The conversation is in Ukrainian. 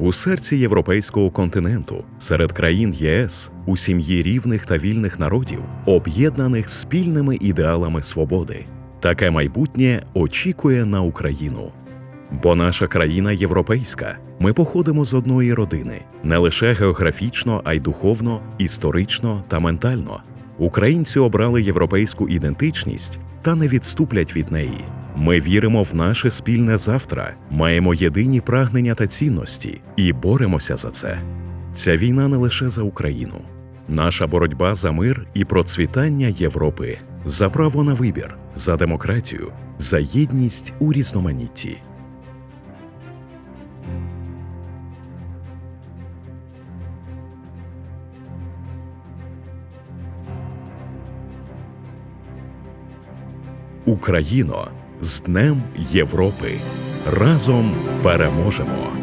у серці європейського континенту, серед країн ЄС, у сім'ї рівних та вільних народів, об'єднаних спільними ідеалами свободи. Таке майбутнє очікує на Україну. Бо наша країна європейська. Ми походимо з одної родини не лише географічно, а й духовно, історично та ментально. Українці обрали європейську ідентичність та не відступлять від неї. Ми віримо в наше спільне завтра, маємо єдині прагнення та цінності і боремося за це. Ця війна не лише за Україну. Наша боротьба за мир і процвітання Європи, за право на вибір, за демократію, за єдність у різноманітті. Україно з Днем Європи. Разом переможемо!